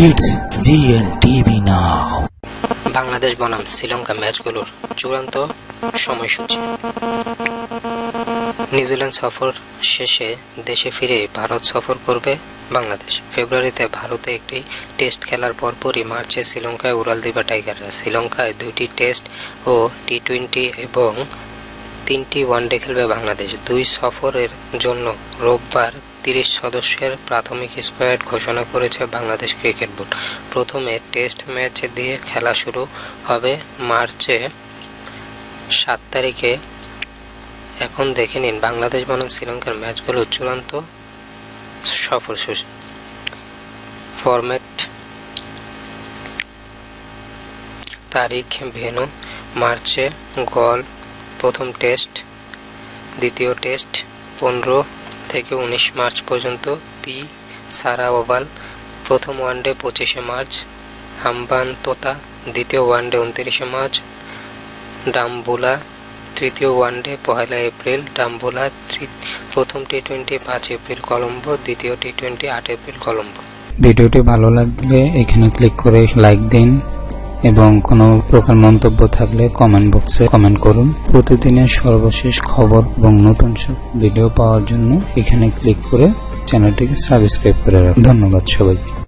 It's GNTV now. Bangladesh বনাম শ্রীলঙ্কা ম্যাচগুলোর চূড়ান্ত সময়সূচি। নিউজিল্যান্ড সফর শেষে দেশে ফিরে ভারত সফর করবে বাংলাদেশ। ফেব্রুয়ারিতে ভারতে একটি টেস্ট খেলার পরপরই মার্চে শ্রীলঙ্কায় উড়াল দিবে টাইগাররা শ্রীলঙ্কায় দুইটি টেস্ট ও টি টোয়েন্টি এবং তিনটি ওয়ানডে খেলবে বাংলাদেশ। দুই সফরের জন্য রোববার তিরিশ সদস্যের প্রাথমিক স্কোয়াড ঘোষণা করেছে বাংলাদেশ ক্রিকেট বোর্ড। প্রথমে টেস্ট ম্যাচ দিয়ে খেলা শুরু হবে মার্চে সাত তারিখে। এখন দেখে নিন, বাংলাদেশ বনাম শ্রীলঙ্কার ম্যাচগুলোর চূড়ান্ত সফর সূচি ফরম্যাট তারিখ ভেনু মার্চে গল, প্রথম টেস্ট, দ্বিতীয় টেস্ট, পনেরো থেকে উনিশ মার্চ পর্যন্ত পি সারা ওভাল প্রথম ওয়ানডে পঁচিশে মার্চ হাম্বান্তোতা দ্বিতীয় ওয়ানডে উনত্রিশে মার্চ, ডাম্বুলা তৃতীয় ওয়ানডে পহেলা এপ্রিল, ডাম্বুলা প্রথম টি টোয়েন্টি পাঁচ এপ্রিল কলম্বো, দ্বিতীয় টি টোয়েন্টি আট এপ্রিল কলম্বো। ভিডিওটি ভালো লাগলে এখানে ক্লিক করে লাইক দিন। এবং কোনো প্রকার মন্তব্য থাকলে কমেন্ট বক্সে কমেন্ট করুন। প্রতিদিনের সর্বশেষ খবর এবং নতুন সব ভিডিও পাওয়ার জন্য এখানে ক্লিক করে চ্যানেলটিকে সাবস্ক্রাইব করে রাখুন। ধন্যবাদ সবাইকে।